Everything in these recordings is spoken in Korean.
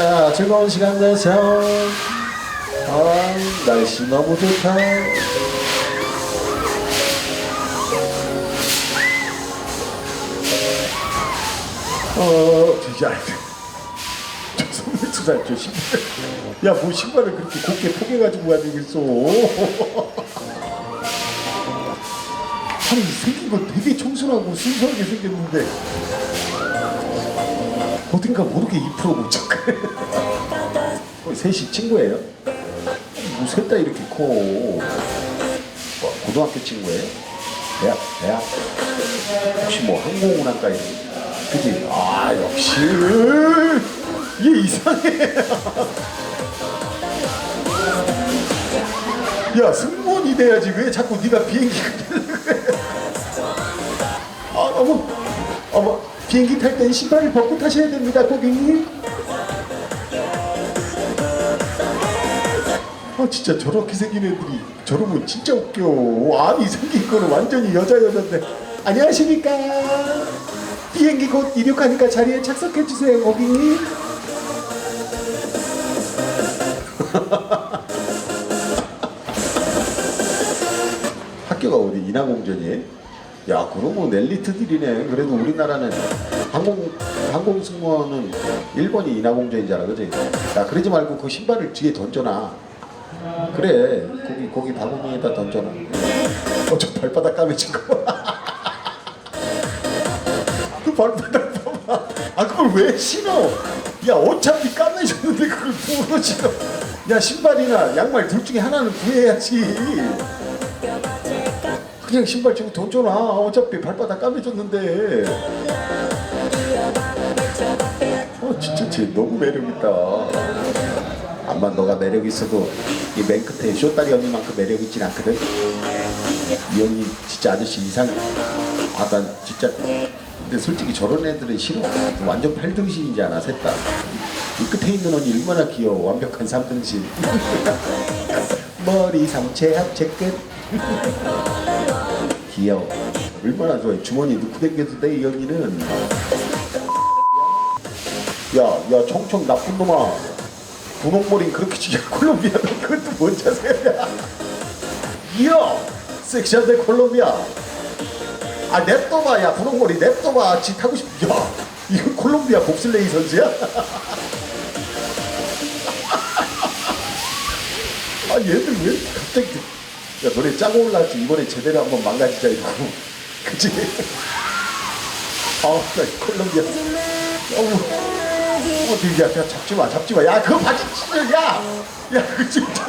자, 즐거운 시간 되세요. 아, 날씨 너무 좋다. 어, 진짜. 저 선물 두살 저 신발. 야, 뭐 신발을 그렇게 곱게 포개가지고 가지고 있어. 아니, 생긴 거 되게 청순하고 순수하게 생겼는데. 어딘가 모르게 2%고 착해. 어, 셋이 친구예요? 뭐 셋 다 이렇게 커. 뭐, 고등학교 친구예요? 대학, 대학? 혹시 뭐 항공운항과 이런 거? 그지? 아, 역시. 얘 이상해. 야, 승무원이 돼야지. 왜 자꾸 네가 비행기 비행기 탈 땐 신발을 벗고 타셔야 됩니다, 고객님. 아, 진짜 저렇게 생긴 애들이 저러면 진짜 웃겨. 아니, 생긴 거는 완전히 여자 여잔데. 안녕하십니까. 비행기 곧 이륙하니까 자리에 착석해 주세요, 고객님. 학교가 어디 인하공전이에요? 야 그러면 엘리트들이네. 그래도 우리나라는 항공 항공 승무원은 일본이 인하공전이잖아 그지? 야 그러지 말고 그 신발을 뒤에 던져놔. 그래. 거기 거기 바구니에다 던져놔. 어 저 발바닥 까매진 거. 봐. 그 발바닥 봐봐. 아 그걸 왜 신어? 야 어차피 까매졌는데 그걸 뭐로 신어? 야 신발이나 양말 둘 중에 하나는 구해야지 그냥 신발 주고 던져놔. 어차피 발바닥 까매졌는데. 어 진짜 쟤 너무 매력있다. 암만 너가 매력 있어도 이 맨 끝에 쇼다리 언니만큼 매력 있진 않거든. 이 언니 진짜 아저씨 이상해 아 난 진짜. 근데 솔직히 저런 애들은 싫어. 완전 팔등신이지 않아 셋 다. 이 끝에 있는 언니 얼마나 귀여워. 완벽한 삼등신. 머리 상체 합체 끝 귀여워. 얼마나 좋아해. 주머니 넣고 댕겨도 돼, 이 언니는. 야, 야, 청청 나쁜 놈아. 분홍머리 그렇게 진짜 콜롬비아 너 그것도 뭔 자세야? 이야, 섹시한데 콜롬비아. 아, 냅둬봐, 야, 분홍머리 냅둬봐. 지 타고 싶. 야, 이거 콜롬비아 봅슬레이 선수야? 아, 얘들 왜 갑자기. 야 너네 짜고 올라왔지. 이번에 제대로 한번 망가지자 이러고 그치? 아나 콜롬비아. 어우. 어디 야, 야 잡지 마 잡지 마. 야 그거 바지 찢어 야야 그거 진짜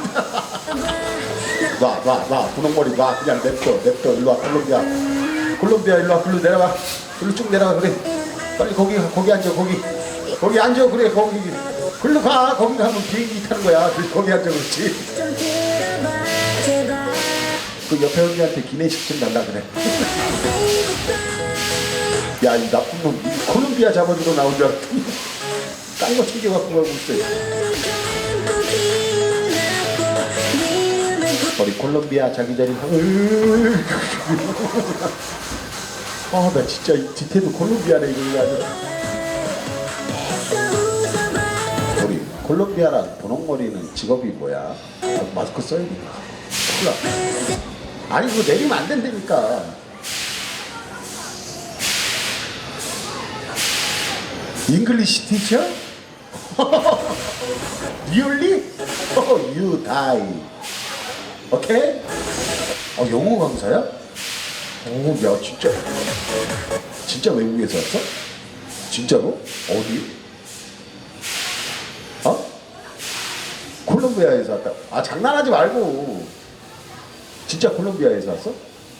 놔 놔 놔. 분홍머리 놔. 그냥 냅둬 냅둬. 일로 와 콜롬비아. 콜롬비아 일로 와 글로 내려가. 글로 쭉 내려가 그래. 빨리 거기 거기 앉아 거기. 거기 앉아 그래 거기. 글로 가. 거기 가면 비행기 타는 거야. 거기 앉아 그렇지 그 옆에 언니한테 기내식 좀 달라 그래. 야, 이 나쁜 놈, 이 콜롬비아 잡아주러 나온 줄 알았더니 딴거 챙겨갖고 가고 있어. 우리 콜롬비아 자기 자리 아, 나 진짜 이 뒤태도 콜롬비아네 이거 아주. 우리 콜롬비아랑 분홍머리는 직업이 뭐야? 아, 마스크 써야 돼. 큰일 나. 아니 그거 내리면 안 된다니까 잉글리시 티처? Really? Oh, you die. 오케이? 어, 영어 강사야? 오, 야, 진짜. 진짜 외국에서 왔어? 진짜로? 어디? 어? 콜롬비아에서 왔다. 아, 장난하지 말고. 진짜 콜롬비아에서 왔어?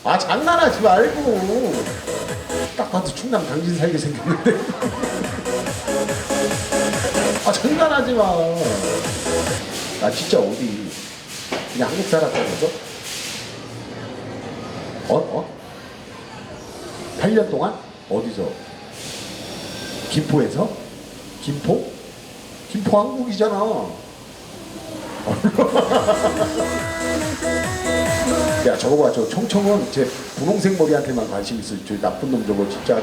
아 장난하지 말고 딱 봐도 충남 당진 살게 생겼는데 아 장난하지 마나 진짜 어디 그냥 한국 살았다면서? 어? 어? 8년 동안? 어디서? 김포에서? 김포? 김포 한국이잖아 야 저거 봐 저 청청은 제 분홍색 머리한테만 관심 있어 저 나쁜 놈 저거 진짜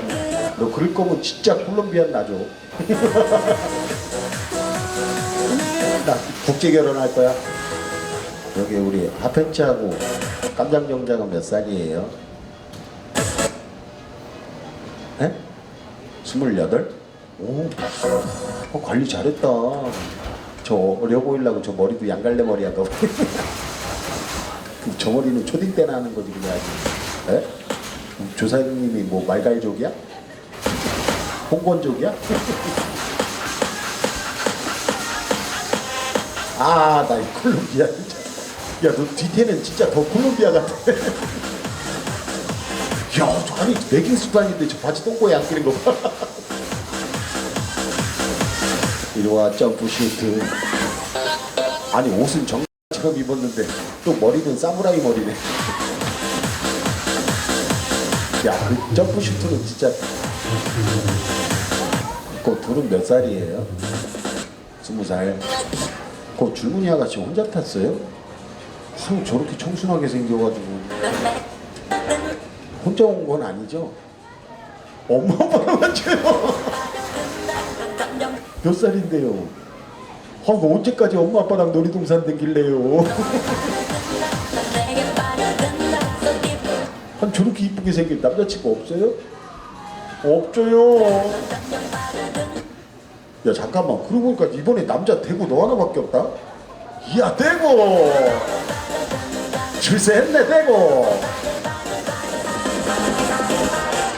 너 그럴 거면 진짜 콜롬비안 나줘 나 국제 결혼할 거야. 여기 우리 하펜치하고 깜장정장은 몇 살이에요? 에? 스물여덟? 오, 어, 관리 잘했다. 저 어려 보이려고 저 머리도 양갈래 머리 한가 머리는 초딩 때나 하는 거지 그냥. 에? 조사님이 뭐 말갈족이야? 홍건족이야? 아, 나 이 콜롬비아. 야, 너 뒤태는 진짜 더 콜롬비아 같아. 야, 저 아니 레깅스도 아닌데 저 바지 똥꼬에 안 끼는 거 봐. 이리 와 점프 슈트. 아니 옷은 정 처럼 입었는데 또 머리는 사무라이 머리네. 야, 그 점프 슈트는 진짜. 그 둘은 몇 살이에요? 스무 살. 그 줄무늬 아가씨 혼자 탔어요? 아유 저렇게 청순하게 생겨가지고 혼자 온 건 아니죠? 엄마 아빠랑 맞춰요 몇 살인데요? 아, 그 언제까지 엄마 아빠랑 놀이동산 댕길래요? 한 저렇게 이쁘게 생긴 남자친구 없어요? 없어요. 야 잠깐만 그러고 보니까 이번에 남자 대구 너 하나밖에 없다? 이야 대구 줄세 했네 대구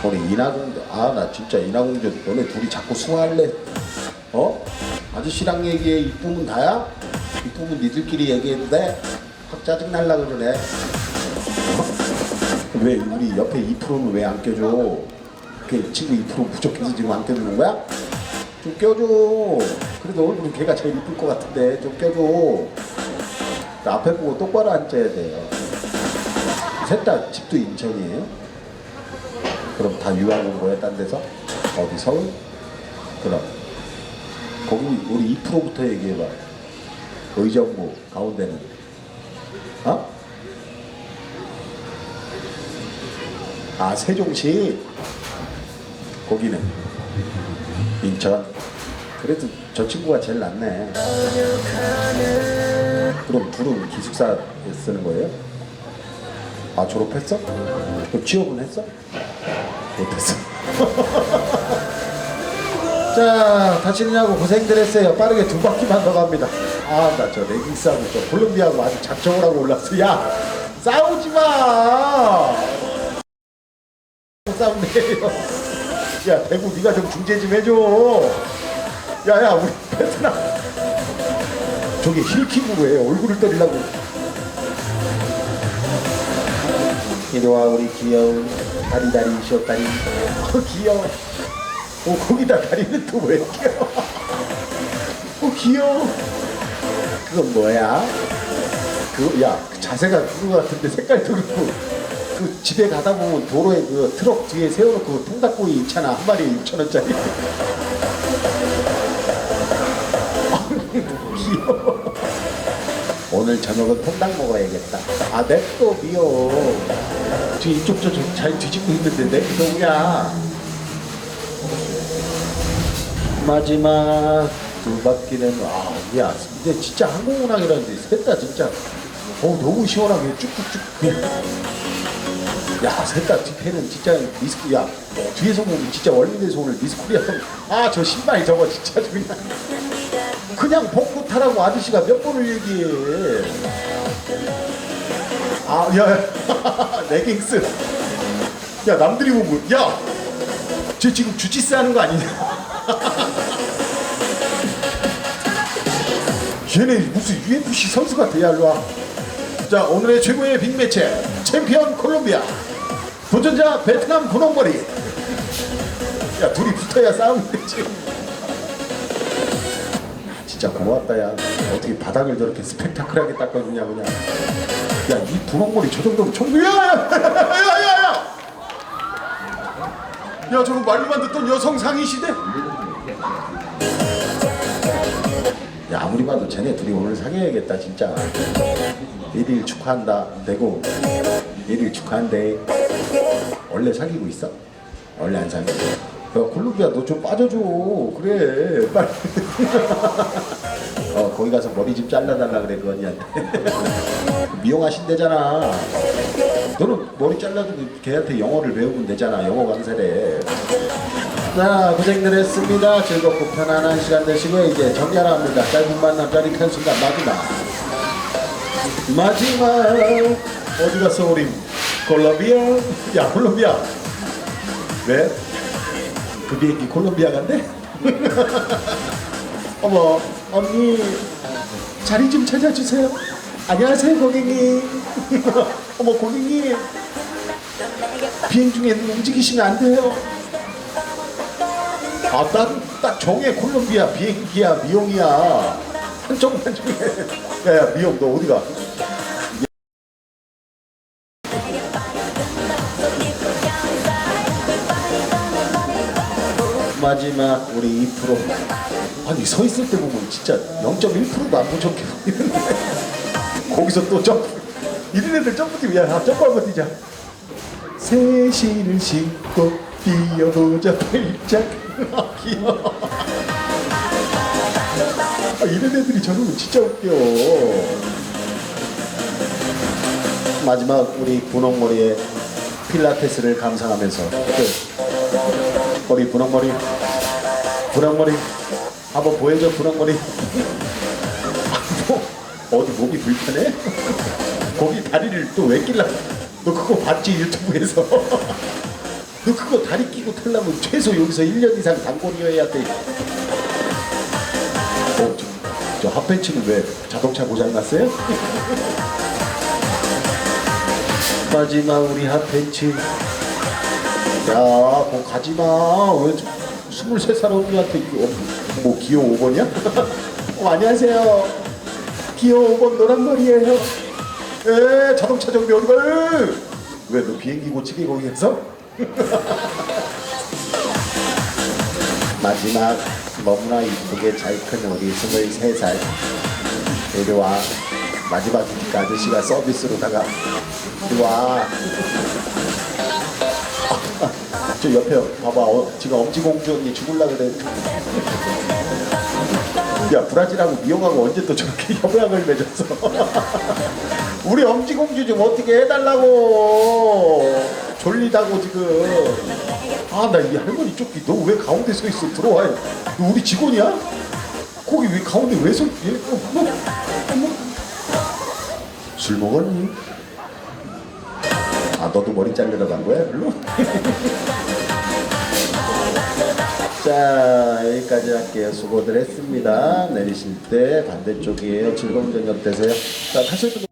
우리 이나공주 아나 진짜 이나공주 너네 둘이 자꾸 수화할래 어? 아저씨랑 얘기해 이쁘면 다야? 이쁘면 니들끼리 돼? 확 짜증날라 그러네 어? 왜 우리 옆에 2%는 왜 안 껴줘? 그 친구 2% 부족해서 지금 안 껴주는 거야? 좀 껴줘. 그래도 얼굴은 걔가 제일 이쁠 것 같은데 좀 껴줘. 나 앞에 보고 똑바로 앉아야 돼요. 셋 다 집도 인천이에요? 그럼 다 유학 온 거야, 딴 데서? 어디 서울? 그럼 거기 우리 2%부터 얘기해봐. 의정부 가운데는 어? 아 세종시 거기는 인천 그래도 저 친구가 제일 낫네 그럼 둘은 기숙사 쓰는 거예요? 아 졸업했어? 그럼 취업은 했어? 못했어 자 다치느냐고 고생들 했어요. 빠르게 두 바퀴만 더 갑니다. 아 나 저 레깅스하고 저 콜롬비아하고 아주 작정을 하고 올랐어. 야 싸우지 마! 싸움네요. 야 대구 네가 좀 중재 좀 해줘. 야 야 우리 베트남. 저기 힐킹으로 해. 얼굴을 때리려고. 이리와 우리 귀여운 다리다리 쇼다리 어 귀여워 어 거기다 다리는 또왜 껴? 어 귀여워. 그건 뭐야? 그야 그 자세가 그거 같은데 색깔도 그렇고. 그 집에 가다 보면 도로에 그 트럭 뒤에 세워놓고 통닭구이 있잖아. 한 마리에 6천 원짜리. 귀여워. 오늘 저녁은 통닭 먹어야겠다. 아 냅둬 미워. 지금 이쪽 저쪽 잘 뒤집고 있는데 냅둬야 마지막 두 바퀴는 아야 이제 진짜 항공운항이라는 데 셋다 진짜 어 너무 시원하게 쭉쭉쭉 야, 셋다 뒤에는 진짜 미스코, 야, 뒤에서 보면 진짜 원리에서 오늘 미스코리아. 아, 저 신발 저거 진짜 그냥. 그냥 벗고 타라고 아저씨가 몇 번을 얘기해. 아, 야, 야. 레깅스. 야, 남들이 보면, 야! 쟤 지금 주짓수 하는 거 아니냐? 얘네 무슨 UFC 선수 같아, 야, 일로 와. 자, 오늘의 최고의 빅매치. 챔피언 콜롬비아. 도전자 베트남 분홍머리. 야, 둘이 붙어야 싸움이 되지. 진짜 고맙다, 야. 어떻게 바닥을 저렇게 스펙타클하게 닦아주냐, 그냥. 야, 이 분홍머리 저 정도면 청구, 야! 야, 야, 야! 야! 야, 저거 말로만 듣던 여성 상위 시대? 야, 아무리 봐도 쟤네 둘이 오늘 사귀어야겠다, 진짜. 1일 축하한다. 되고 1일 축하한대. 원래 사귀고 있어? 원래 안 사귀고. 콜롬비아 너좀 빠져줘 그래 빨리 어 거기 가서 머리 좀 잘라달라 그래 그 언니한테 미용하신대잖아 머리 잘라주고 걔한테 영어를 배우면 되잖아 영어 강사래 자 고생들 했습니다. 즐겁고 편안한 시간 되시고요 이제 정리하러 합니다. 짧은 만남 짜릿한 순간 마지막. 마지막. 어디 갔어 우리 콜롬비아? 야 콜롬비아. 왜? 그 비행기 콜롬비아 간대? 어머 언니. 자리 좀 찾아주세요. 안녕하세요 고객님. 어머 고객님 비행 중에 움직이시면 안 돼요. 아 딱 딱 정해 콜롬비아 비행기야 미용이야. 한쪽만 중에. 야야 미용 너 어디 가? 마지막 우리 2% 아니 서 있을 때 보면 진짜 0.1%도 안 부족해 보이는데. 거기서 또 점프. 이런 애들 점프 뛰면 야 점프 한번 뛰자 새신을 신고 뛰어보자. 발짝 아, 귀여워. 아, 이런 애들이 저러면 진짜 웃겨. 마지막 우리 분홍머리의 필라테스를 감상하면서. 끝. 머리 분홍머리. 분홍머리. 한번 보여줘 분홍머리. 어디 몸이 불편해? 거기 다리를 또 왜 끼려 너 그거 봤지 유튜브에서 너 그거 다리 끼고 타려면 최소 여기서 1년 이상 단골이어야 돼 어, 저, 저 핫팬츠는 왜 자동차 고장 났어요? 마지막 우리 핫팬츠 야, 뭐 가지마. 왜 23살 언니한테 이거, 어, 뭐 기호 5번이야? 어, 안녕하세요. 기호 5번 노란 머리예요. 에, 자동차 정비 가요? 왜너 비행기 고치기 거기에서? 마지막 너무나 이쁘게 잘 큰 우리 23살. 이리 와. 마지막이니까 아저씨가 서비스로다가. 이리 와. 저 옆에 봐봐. 어, 지금 엄지공주 언니 죽을라 그래. 야 브라질하고 미용하고 언제 또 저렇게 협약을 맺었어 우리 엄지공주 좀 어떻게 해달라고 졸리다고 지금 아 나 이 할머니 쫓기 너 왜 가운데 서 있어 들어와 너 우리 직원이야? 거기 왜 가운데 왜 서? 어머 술 먹었니? 아 너도 머리 자르러 간 거야? 별로? 자 여기까지 할게요 수고들 했습니다 내리실 때 반대쪽이에요 즐거운 저녁 되세요 자 타실 분